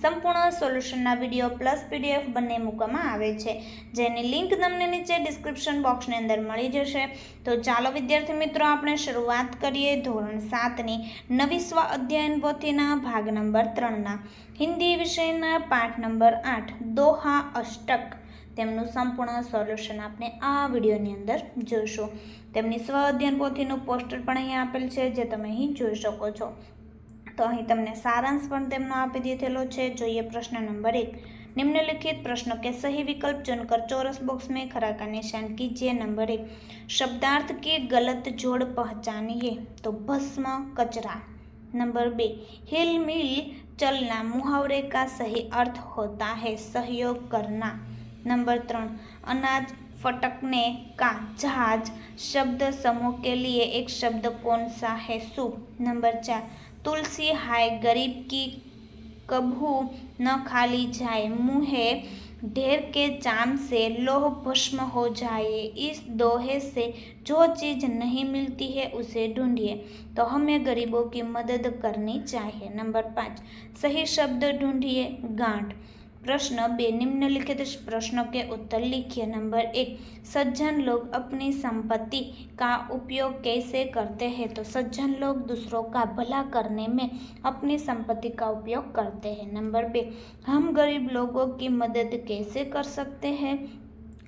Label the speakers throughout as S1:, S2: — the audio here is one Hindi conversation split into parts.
S1: સંપૂર્ણ સોલ્યુશનના વીડિયો પ્લસ પીડીએફ બંને મૂકવામાં આવે છે. જેની લિંક તમને નીચે ડિસ્ક્રિપ્શન બોક્સની અંદર મળી જશે. તો ચાલો વિદ્યાર્થી મિત્રો, આપણે શરૂઆત કરીએ ધોરણ સાતની નવી સ્વ અધ્યયન પોથીના ભાગ નંબર ત્રણના. હિન્દી વિષયના પાઠ નંબર આઠ, દોહા અષ્ટક. તેમનું સંપૂર્ણ સોલ્યુશન આપણે આ વિડીયોની અંદર જોઈશું. તેમની સ્વ અધ્યયન પોથીનું પોસ્ટર પણ અહીંયા આપેલ છે, જે તમે અહીં જોઈ શકો છો. તો અહીં તમને સારાંશ પણ તેમનો આપી દીધેલો છે જોઈએ પ્રશ્ન નંબર એક निम्नलिखित प्रश्नों के सही विकल्प चुनकर चौरस बॉक्स में खरा का निशान कीजिए नंबर एक शब्दार्थ के गलत जोड़ पहचानिए तो भस्म कचरा नंबर बे हिल मिल चलना मुहावरे का सही अर्थ होता है सहयोग करना नंबर त्रण अनाज फटकने का जहाज शब्द समूह के लिए एक शब्द कौन सा है सु नंबर चार तुलसी हाय, गरीब की कभू न खाली जाए। मुँहे ढेर के चाम से लोह भस्म हो जाए। इस दोहे से जो चीज़ नहीं मिलती है, उसे ढूंढिए। तो हमें गरीबों की मदद करनी चाहिए। नंबर पाँच, सही शब्द ढूंढिए, गांठ। प्रश्न बे निम्नलिखित प्रश्नों के उत्तर लिखिए। नंबर एक, सज्जन लोग अपनी संपत्ति का उपयोग कैसे करते हैं? तो सज्जन लोग दूसरों का भला करने में अपनी संपत्ति का उपयोग करते हैं। नंबर बे, हम गरीब लोगों की मदद कैसे कर सकते हैं?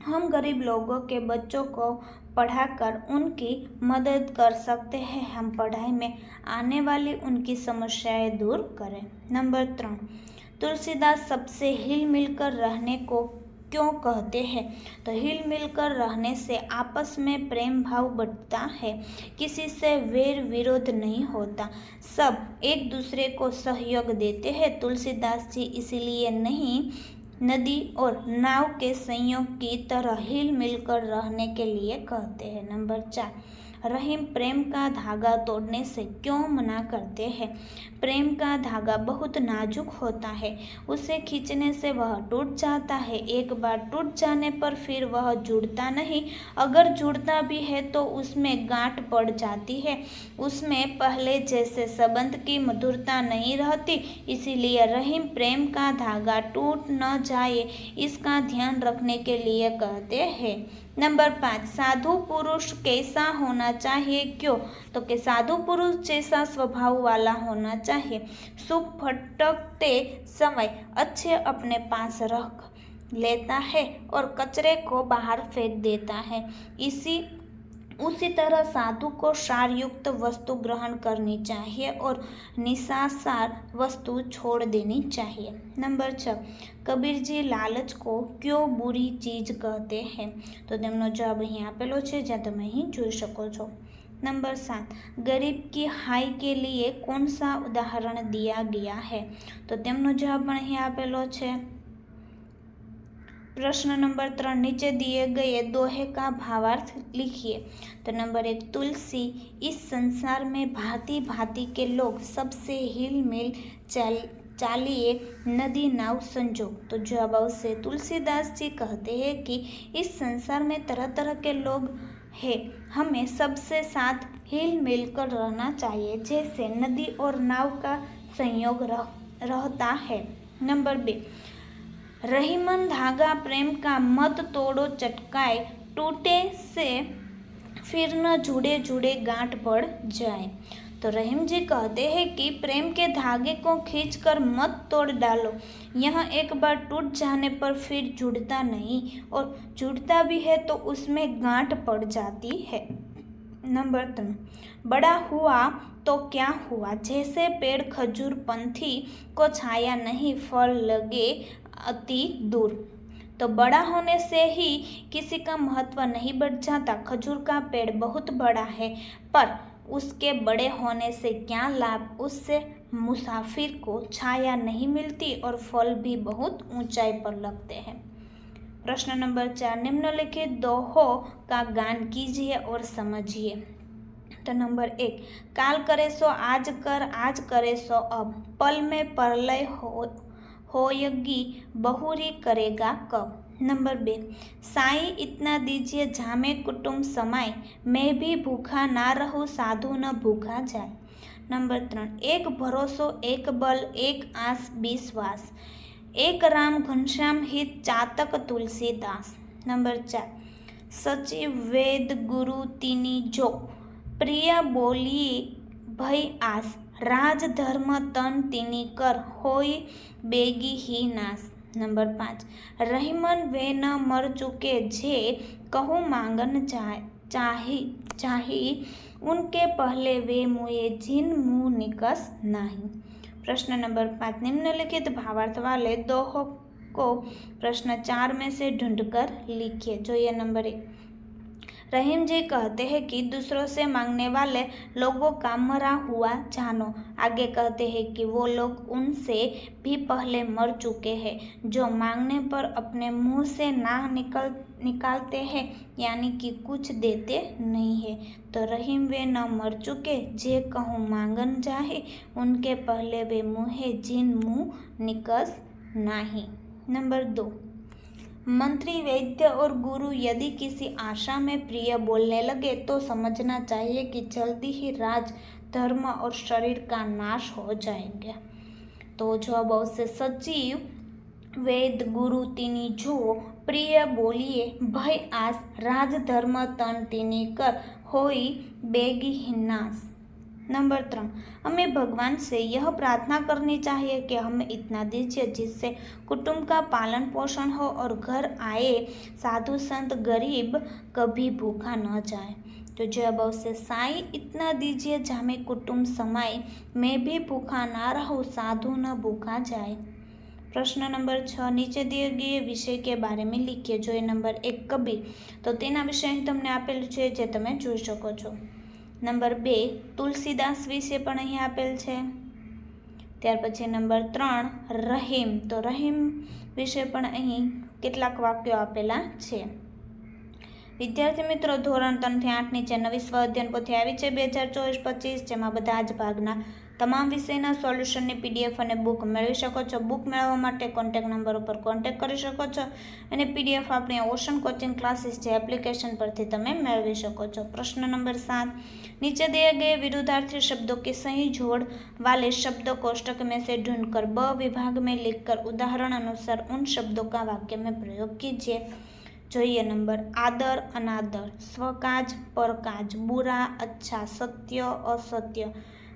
S1: हम गरीब लोगों के बच्चों को पढ़ाकर उनकी मदद कर सकते हैं। हम पढ़ाई में आने वाली उनकी समस्याएँ दूर करें। नंबर त्रण तुलसीदास सबसे हिल मिलकर रहने को क्यों कहते हैं? तो हिल मिलकर रहने से आपस में प्रेम भाव बढ़ता है, किसी से वेर विरोध नहीं होता। सब एक दूसरे को सहयोग देते हैं। तुलसीदास जी इसीलिए नहीं, नदी और नाव के संयोग की तरह हिल मिलकर रहने के लिए कहते हैं। नंबर चार रहीम प्रेम का धागा तोड़ने से क्यों मना करते हैं? प्रेम का धागा बहुत नाजुक होता है, उसे खींचने से वह टूट जाता है। एक बार टूट जाने पर फिर वह जुड़ता नहीं, अगर जुड़ता भी है तो उसमें गांठ पड़ जाती है। उसमें पहले जैसे संबंध की मधुरता नहीं रहती, इसीलिए रहीम प्रेम का धागा टूट न जाए, इसका ध्यान रखने के लिए कहते हैं। नंबर पाँच, साधु पुरुष कैसा होना चाहिए? क्यों? तो कि साधु पुरुष जैसा स्वभाव वाला होना चाहिए। सुख फटकते समय अच्छे अपने पास रख लेता है और कचरे को बाहर फेंक देता है। इसी उसी तरह साधु को सारयुक्त वस्तु ग्रहण करनी चाहिए और निशासार वस्तु छोड़ देनी चाहिए नंबर छः કબીર જી લાલચ કો ક્યો બુરી ચીજ કહતે हैं તો તેમનો જવાબ અહીં આપેલો છે જ્યાં તમે અહીં જોઈ શકો છો नंबर सात गरीब की हाई के लिए कौन सा उदाहरण दिया गया है તો તેમનો જવાબ પણ અહીં આપેલો છે प्रश्न नंबर त्रण नीचे दिए गए दोहे का भावार्थ लिखिए। तो नंबर एक तुलसी इस संसार में भांति भांति के लोग सबसे हिल मिल चल चालिए नदी नाव संजोग। तो जवाब आवश्य तुलसीदास जी कहते हैं कि इस संसार में तरह तरह के लोग हैं। हमें सबसे साथ हिल मिल कर रहना चाहिए जैसे नदी और नाव का संयोग रह, रहता है। नंबर बे रहीमन धागा प्रेम का मत तोड़ो चटकाए, टूटे से फिर न जुड़े जुड़े गांठ पड़ जाए। तो रहीम जी कहते हैं कि प्रेम के धागे को खींचकर मत तोड़ डालो। यह एक बार टूट जाने पर फिर जुड़ता नहीं, और जुड़ता भी है तो उसमें गांठ पड़ जाती है। नंबर तीन, बड़ा हुआ तो क्या हुआ? जैसे पेड़ खजूर पंथी को छाया नहीं, फल लगे अति दूर। तो बड़ा होने से ही किसी का महत्व नहीं बढ़ जाता। खजूर का पेड़ बहुत बड़ा है, पर उसके बड़े होने से क्या लाभ? उससे मुसाफिर को छाया नहीं मिलती और फल भी बहुत ऊंचाई पर लगते हैं। प्रश्न नंबर चार, निम्नलिखित दोहो का गान कीजिए और समझिए। तो नंबर एक, काल करे सो, आज कर, आज करे सो, अब पल में परलय हो होयगी बहुरी करेगा कब नंबर बे साई इतना दीजिए जामे कुटुंब समाय मैं भी भूखा ना रहूं साधु न भूखा जाए નંબર ત્રણ એક ભરોસો એક બલ એક આસ વિશ્વાસ એક રામ ઘનશ્યામ હિત ચાતક તુલસીદાસ નંબર ચાર સચિવ વેદ ગુરુ તીની જો પ્રિય બોલીએ ભય આસ રાજ ધર્મ તન તીની કર હોય બેગી ही नास नंबर पाँच रहीमन वे न मर चुके जे कहूँ मांगन चाहे चाही चाही उनके पहले वे मुए जिन मुंह निकस नहीं प्रश्न नंबर पाँच निम्नलिखित भावार्थ वाले दोहों को प्रश्न चार में से ढूंढकर लिखिए जो ये नंबर एक रहीम जी कहते हैं कि दूसरों से मांगने वाले लोगों का मरा हुआ जानो। आगे कहते हैं कि वो लोग उनसे भी पहले मर चुके हैं, जो मांगने पर अपने मुँह से ना निकल, निकालते हैं, यानी कि कुछ देते नहीं है। तो रहीम वे न मर चुके, जे कहूँ मांगन जाहे, उनके पहले वे मुँहे जिन मुँह निकस नहीं। नंबर दो। मंत्री वैद्य और गुरु यदि किसी आशा में प्रिय बोलने लगे तो समझना चाहिए कि जल्दी ही राज धर्म और शरीर का नाश हो जाएंगे तो जवाब આવશે સચિવ વેદ ગુરુ તીની જો પ્રિય બોલીએ ભય આસ રાજ ધર્મ તન તીની કર હોઈ બેગી નાશ नंबर त्रण हमें भगवान से यह प्रार्थना करनी चाहिए कि हमें इतना दीजिए जिससे कुटुंब का पालन पोषण हो और घर आए साधु संत गरीब कभी भूखा न जाए तो जब से साई इतना दीजिए जामे कुटुंब समाए मैं भी भूखा ना रहूँ साधु न भूखा जाए प्रश्न नंबर छ નીચે दिए गए વિષય કે બારે મેં લીખીએ જો એ નંબર એક કબીર તો તેના વિશે અહીં તમને આપેલું છે જે તમે જોઈ શકો છો નંબર બે તુલસીદાસ વિશે પણ અહીં આપેલ છે. ત્યાર પછી નંબર ત્રણ રહીમ. તો રહીમ વિશે પણ અહીં કેટલાક વાક્યો આપેલા છે. વિદ્યાર્થી મિત્રો ધોરણ ત્રણથી આઠ નીચે નવી સ્વ અધ્યયન પોથી આવી છે બે હજાર ચોવીસ પચીસ જેમાં બધા જ ભાગના તમામ વિષયના સોલ્યુશનની પીડીએફ અને બુક મેળવી શકો છો બુક મેળવવા માટે કોન્ટેક નંબર ઉપર કોન્ટેક કરી શકો છો અને પીડીએફ આપણી ઓશન કોચિંગ ક્લાસીસ જે એપ્લિકેશન પરથી તમે મેળવી શકો છો પ્રશ્ન नंबर सात नीचे दिए गए विरुद्धार्थी शब्दों के सही जोड़ वाले शब्द कोष्टक में से ढूंढकर ब विभाग में लिखकर उदाहरण अनुसार उन शब्दों का वाक्य में प्रयोग कीजिए જોઈએ નંબર આદર અનાદર સ્વકાજ પરકાજ બુરા અચ્છા સત્ય અસત્ય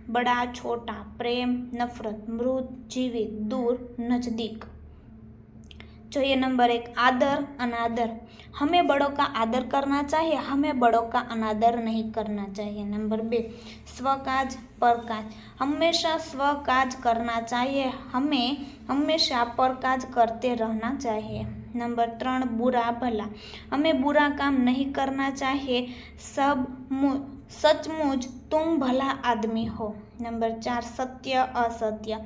S1: बड़ा छोटा प्रेम नफरत मृत जीवित दूर नजदीक જોઈએ नंबर एक आदर अनादर हमें बड़ों का आदर करना चाहिए हमें बड़ों का अनादर नहीं करना चाहिए नंबर बे स्वकाज परकाज हमेशा स्वकाज करना चाहिए हमें हमेशा परकाज करते रहना चाहिए नंबर त्रण, बुरा भला। हमें बुरा काम नहीं करना चाहिए सब सचमुच तुम भला आदमी हो नंबर चार सत्य असत्य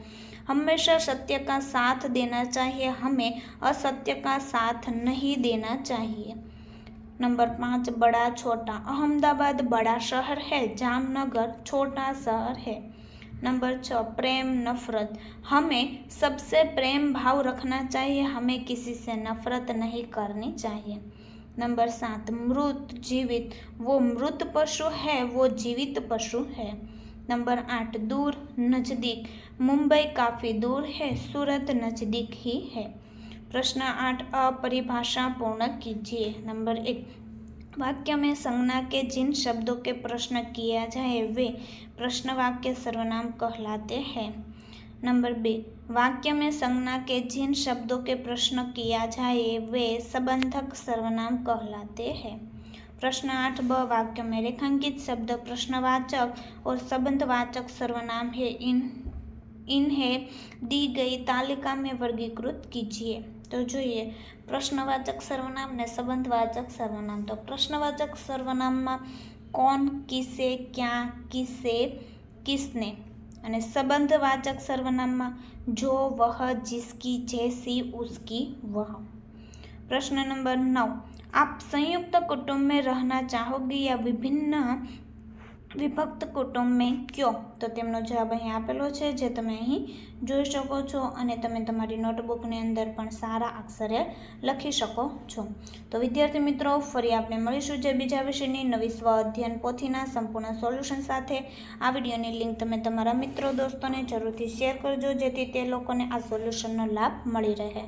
S1: हमेशा सत्य का साथ देना चाहिए हमें असत्य का साथ नहीं देना चाहिए नंबर पाँच बड़ा छोटा अहमदाबाद बड़ा शहर है जामनगर छोटा शहर है नंबर छः, प्रेम, नफरत। हमें सबसे प्रेम भाव रखना चाहिए, हमें किसी से नफरत नहीं करनी चाहिए। नंबर सात, मृत, जीवित। वो मृत पशु है, वो जीवित पशु है। नंबर आठ, दूर, नज़दीक। मुंबई काफ़ी दूर है, सूरत नज़दीक ही है। प्रश्न आठ अपरिभाषा पूर्ण कीजिए। नंबर एक वाक्य में संज्ञा के जिन शब्दों के प्रश्न किया जाए, वे प्रश्न वाक्य सर्वनाम कहलाते हैं। नंबर बी वाक्य में संज्ञा के जिन शब्दों के प्रश्न किया जाए, वे संबंधक सर्वनाम कहलाते हैं। प्रश्न आठ ब वाक्य में रेखांकित शब्द, प्रश्नवाचक और संबंधवाचक सर्वनाम है। इन, इन्हें दी गई तालिका में वर्गीकृत कीजिए। તો જોઈએ પ્રશ્નવાચક સર્વનામ ને સંબંધવાચક સર્વનામ તો પ્રશ્નવાચક સર્વનામમાં કોણ કિસે ક્યાં કિસે કિસને અને સંબંધવાચક સર્વનામમાં જો વહ जिसकी जैसी उसकी वह प्रश्न नंबर नौ आप संयुक्त कुटुंब में रहना चाहोगे या विभिन्न વિભક્ત કુટુંબ મેં કયો? તો તેમનો જવાબ અહીં આપેલો છે, જે તમે અહીં જોઈ શકો છો અને તમે તમારી નોટબુકની અંદર પણ સારા અક્ષરે લખી શકો છો. તો વિદ્યાર્થી મિત્રો, ફરી આપણે મળીશું જે બીજા વિષયની નવી સ્વ અધ્યયન પોથીના સંપૂર્ણ સોલ્યુશન સાથે. આ વિડીયોની લિંક તમે તમારા મિત્રો, દોસ્તોને જરૂરથી શેર કરજો, જેથી તે લોકોને આ સોલ્યુશનનો લાભ મળી રહે.